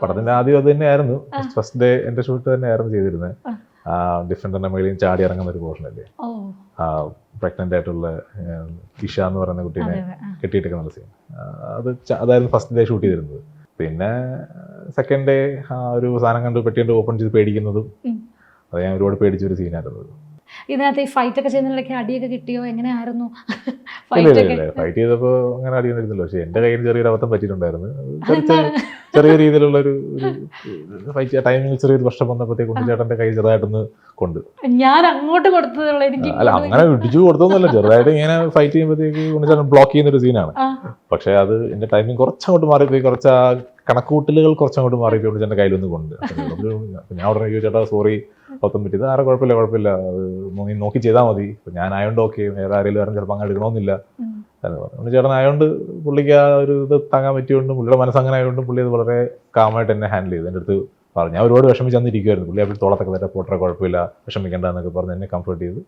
പടത്തിന്റെ ആദ്യം അത് തന്നെയായിരുന്നു. ഫസ്റ്റ് ഡേ എന്റെ ഷൂട്ട് തന്നെയായിരുന്നു ചെയ്തിരുന്നത്. ഡിഫറെന്റ് മേളിൽ ചാടി ഇറങ്ങുന്ന ഒരു പോർഷൻ അല്ലേ? പ്രഗ്നന്റ് ആയിട്ടുള്ള ഇഷ എന്ന് പറയുന്ന കുട്ടീനെ അതെ അതെ കെട്ടിയിട്ടൊക്കെ സീൻ അത് അതായിരുന്നു ഫസ്റ്റ് ഡേ ഷൂട്ട് ചെയ്തിരുന്നത്. പിന്നെ സെക്കൻഡ് ഡേ ഒരു സാധനം കണ്ട് പെട്ടിയുണ്ട് ഓപ്പൺ ചെയ്ത് പേടിക്കുന്നതും. അത് ഞാൻ ഒരുപാട് പേടിച്ച ഒരു സീനായിരുന്നു ഇതിനകത്ത് ഈ ഫൈറ്റ് ഒക്കെ ചെയ്യുന്നതിലൊക്കെ അടിയൊക്കെ കിട്ടിയോ? എങ്ങനെയായിരുന്നു? ഫൈറ്റ് ചെയ്തപ്പോ അങ്ങനെ അടി ഫൈറ്റ് ചെയ്തപ്പോൾ അങ്ങനെ അടിയൊന്നുമില്ലല്ലോ പക്ഷേ എന്റെ കയ്യിൽ ചെറിയൊരു അബദ്ധം പറ്റിയിട്ടുണ്ടായിരുന്നു. ചെറിയ- രീതിയിലുള്ള ഒരു ഫൈറ്റ് ടൈമിൽ ചെറിയൊരു പ്രശ്നം വന്നപ്പോഴത്തേക്ക് ഉണ്ണിച്ചേട്ടന്റെ കൈ ചെറുതായിട്ടൊന്ന് കൊണ്ട്. ഞാൻ അങ്ങോട്ട് കൊടുത്തതുള്ള. എനിക്ക് അല്ല അങ്ങനെ ഇടിച്ചു കൊടുത്തൊന്നുമല്ല ചെറുതായിട്ട് ഇങ്ങനെ ഫൈറ്റ് ചെയ്യുമ്പോഴത്തേക്ക് ഉണ്ണിച്ചേട്ടൻ ബ്ലോക്ക് ചെയ്യുന്ന ഒരു സീനാണ് പക്ഷേ അത് എന്റെ ടൈമിംഗ് കുറച്ചങ്ങോട്ട് മാറിപ്പോയി. കുറച്ച് ആ കണക്കൂട്ടലുകൾ കുറച്ചങ്ങോട്ട് മാറിപ്പോയി കയ്യിൽ കയ്യിലൊന്ന് കൊണ്ട്. ഞാൻ ഉടനെ ചോദിച്ചു, ചേട്ടാ സോറി പത്തും പറ്റി ആരെ കുഴപ്പമില്ല കുഴപ്പമില്ല. നീ നോക്കി ചെയ്താൽ മതി. ഇപ്പൊ ഞാൻ ആയതുകൊണ്ട് ഓക്കെ വേറെ ആരെങ്കിലും വേറെ ചിലപ്പോൾ അങ്ങനെ എടുക്കണമെന്നില്ല. പറഞ്ഞു ഉണ്ണിച്ചേട്ടൻ ആയതുകൊണ്ട് പുള്ളിക്ക് ആ ഒരു ഇത് താങ്ങാൻ പറ്റിയോണ്ടും പുള്ളിയുടെ മനസ്സ് അങ്ങനെ ആയതുകൊണ്ടും പുള്ളി അത് വളരെ കാമായിട്ട് എന്നെ ഹാൻഡിൽ ചെയ്തു. എന്റെ അടുത്ത് പറഞ്ഞു ഞാൻ ഒരുപാട് വിഷമിച്ച് അന്നിരിക്കുമായിരുന്നു പുള്ളി അപ്പോൾ തോളത്തൊക്കെ തരാം. പോട്ടറെ കുഴപ്പമില്ല. വിഷമിക്കേണ്ട എന്നൊക്കെ പറഞ്ഞ് എന്നെ കംഫർട്ട് ചെയ്ത്.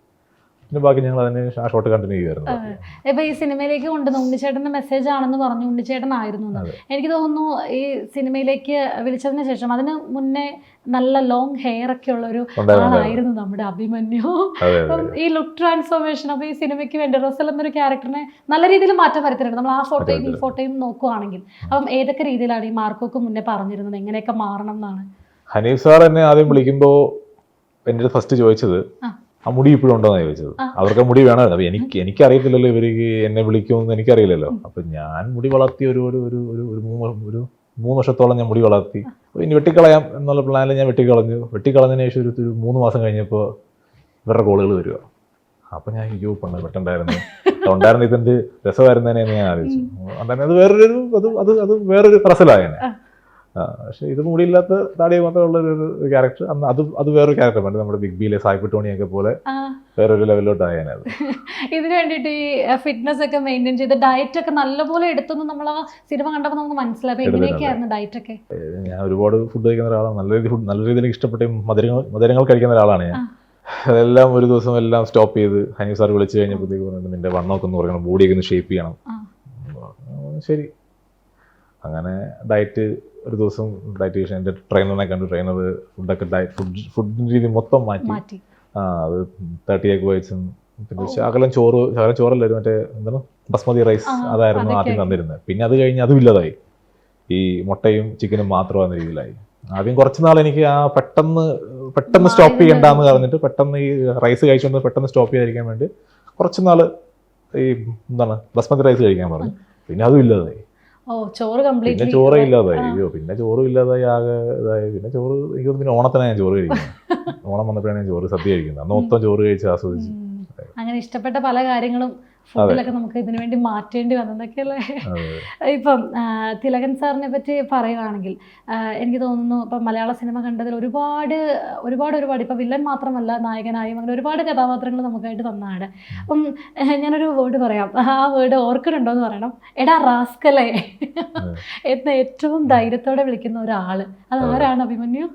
പിന്നെ ബാക്കി ഞങ്ങൾ അതിന് ആ ഷോട്ട് കണ്ടിന്യൂ ചെയ്യുമായിരുന്നു. ഇപ്പൊ ഈ സിനിമയിലേക്ക് കൊണ്ടുവന്ന ഉണ്ണിച്ചേട്ടന്റെ മെസ്സേജ് ആണെന്ന് പറഞ്ഞു ഉണ്ണിച്ചേട്ടൻ ആയിരുന്നു. എനിക്ക് തോന്നുന്നു ഈ സിനിമയിലേക്ക് വിളിച്ചതിന് ശേഷം അതിന് മുന്നേ നല്ല ലോങ് ഹെയർ ഒക്കെ ഉള്ള ഒരു ആളായിരുന്നു നമ്മുടെ അഭിമന്യു. ഈ ലുക്ക് ട്രാൻസ്ഫോർമേഷൻ അപ്പൊ ഈ സിനിമയ്ക്ക് വേണ്ടി റസൽ എന്നൊരു ക്യാരക്ടറിനെ നല്ല രീതിയിൽ മാറ്റം വരുത്തിയിട്ടുണ്ട്. നമ്മൾ ആ ഫോട്ടോയും ഈ ഫോട്ടോയും നോക്കുവാണെങ്കിൽ. അപ്പം ഏതൊക്കെ രീതിയിലാണ് ഈ മാർക്കോക്ക് മുന്നേ പറഞ്ഞിരുന്നത്? എങ്ങനെയൊക്കെ മാറണം എന്നാണ്? ഹനീഫ് സാർ എന്നെ ആദ്യം വിളിക്കുമ്പോൾ എന്റെ ഫസ്റ്റ് ചോദിച്ചത് ആ. മുടി ഇപ്പോഴും ഉണ്ടോന്നാണ് ചോദിച്ചത്. അവർക്ക് മുടി വേണമല്ലോ അപ്പൊ എനിക്ക് എനിക്കറിയത്തില്ലല്ലോ ഇവർക്ക് എന്നെ വിളിക്കുമെന്ന് എനിക്കറിയില്ലല്ലോ. അപ്പൊ ഞാൻ മുടി വളർത്തി ഒരു ഒരു ഒരു ഒരു ഒരു മൂന്ന് ഒരു മൂന്ന് വർഷത്തോളം ഞാൻ മുടി വളർത്തി. അപ്പൊ ഇനി വെട്ടിക്കളയാം എന്നുള്ള പ്ലാനിൽ ഞാൻ വെട്ടിക്കളഞ്ഞു. വെട്ടിക്കളഞ്ഞതിന് ശേഷം ഒരു ഒരു മൂന്ന് മാസം കഴിഞ്ഞപ്പോൾ ഇവരുടെ കോളുകൾ വരിക. അപ്പൊ ഞാൻ അയ്യോ പെണ്ണ് വെട്ടണ്ടായിരുന്നു ഉണ്ടായിരുന്ന ഇതിന്റെ രസമായിരുന്നതിനെ ഞാൻ ആലോചിച്ചു. ഉണ്ടായിരുന്നത് അത് വേറൊരു അത് അത് അത് വേറൊരു പ്രസലായനെ പക്ഷെ ഇത് മുടിയില്ലാത്ത താടി മാത്രമുള്ള ഒരു ക്യാരക്ടർ അന്ന് അത് അത് വേറൊരു ക്യാരക്ടർ പണ്ട് നമ്മുടെ ബിഗ് ബിയിലെ സായിപ്പ് ടോണിയൊക്കെ പോലെ വേറൊരു ലെവലിലോട്ട് ആയാലും ഇതിനു വേണ്ടിയിട്ട് ഈ ഫിറ്റ്നസ് ഒക്കെ മെയിന്റെയിൻ ചെയ്ത് ഡയറ്റ് ഒക്കെ നല്ലപോലെ എടുത്തെന്ന് നമ്മൾ ആ സിനിമ കണ്ടപ്പോൾ നമുക്ക് മനസ്സിലായി. അപ്പൊ എങ്ങനെയൊക്കെയായിരുന്നു ഡയറ്റ് ഒക്കെ? ഞാൻ ഒരുപാട് ഫുഡ് കഴിക്കുന്ന ഒരാളാണ്. നല്ല രീതി ഫുഡ് നല്ല രീതിയിൽ ഇഷ്ടപ്പെട്ട മധുരങ്ങൾ മധുരങ്ങൾ കഴിക്കുന്ന ഒരാളാണ് ഞാൻ. അതെല്ലാം ഒരു ദിവസം എല്ലാം സ്റ്റോപ്പ് ചെയ്ത് ഹനീഫ് സാർ വിളിച്ചു കഴിഞ്ഞപ്പോഴത്തേക്ക് പറഞ്ഞിട്ട് നിന്റെ വണ്ണമൊക്കെ ഒന്ന് പറയണം ബോഡിയൊക്കെ ഒന്ന് ഷേപ്പ് ചെയ്യണം. ശരി. അങ്ങനെ ഡയറ്റ് ഒരു ദിവസം ഡയറ്റീഷ്യൻ എന്റെ ട്രെയിനറിനെ കണ്ടു. ട്രെയിനർ ഫുഡൊക്കെ ഡയറ്റ് ഫുഡ് ഫുഡിന്റെ രീതി മൊത്തം മാറ്റി. ആ അത് തേർട്ടി എഗ് വൈസും പിന്നെ ശകലം ചോറ് ശകലം ചോറല്ലായിരുന്നു മറ്റേ എന്താണ്? ബസ്മതി റൈസ് അതായിരുന്നു ആദ്യം തന്നിരുന്നത്. പിന്നെ അത് കഴിഞ്ഞ് അതും ഇല്ലാതായി. ഈ മുട്ടയും ചിക്കനും മാത്രമാണ് രീതിയിലായി. ആദ്യം കുറച്ച് നാൾ എനിക്ക് ആ പെട്ടെന്ന് പെട്ടെന്ന് സ്റ്റോപ്പ് ചെയ്യണ്ടെന്ന്. പറഞ്ഞിട്ട് പെട്ടെന്ന് ഈ റൈസ് കഴിച്ചുകൊണ്ട് പെട്ടെന്ന് സ്റ്റോപ്പ് ചെയ്തിരിക്കാൻ വേണ്ടി കുറച്ച് നാൾ ഈ എന്താണ് ബസ്മതി റൈസ് കഴിക്കാൻ പറഞ്ഞു. പിന്നെ അതും ഇല്ലാതായി. ഓ ചോറ് പിന്നെ ചോറ് ഇല്ലാതായി അയ്യോ പിന്നെ ചോറും ഇല്ലാതായി ആകെ ഇതായി. പിന്നെ ചോറ് എനിക്ക് പിന്നെ ഓണത്തിനാണ് ഞാൻ ചോറ് കഴിക്കുന്നത്. ഓണം വന്നപ്പോഴാണ് ഞാൻ ചോറ് സദ്യ കഴിക്കുന്നത്. അന്ന് മൊത്തം ചോറ് കഴിച്ച് ആസ്വദിച്ചു. അങ്ങനെ ഇഷ്ടപ്പെട്ട പല കാര്യങ്ങളും ഫുഡിലൊക്കെ നമുക്ക് ഇതിനു വേണ്ടി മാറ്റേണ്ടി വന്നതൊക്കെയല്ലേ. ഇപ്പം തിലകൻ സാറിനെ പറ്റി പറയുകയാണെങ്കിൽ എനിക്ക് തോന്നുന്നു ഇപ്പം മലയാള സിനിമ കണ്ടതിൽ ഒരുപാട് ഒരുപാട് ഒരുപാട് ഇപ്പം വില്ലൻ മാത്രമല്ല നായകനായും അങ്ങനെ ഒരുപാട് കഥാപാത്രങ്ങൾ നമുക്കായിട്ട് തന്നാണ്. അപ്പം ഞാനൊരു വേർഡ് പറയാം. ആ വേർഡ് ഓർക്കുന്നുണ്ടോ എന്ന് പറയണം. എടാ റാസ്കലേ. എന്ന് ഏറ്റവും ധൈര്യത്തോടെ വിളിക്കുന്ന ഒരാൾ. അത് ആരാണ് അഭിമന്യു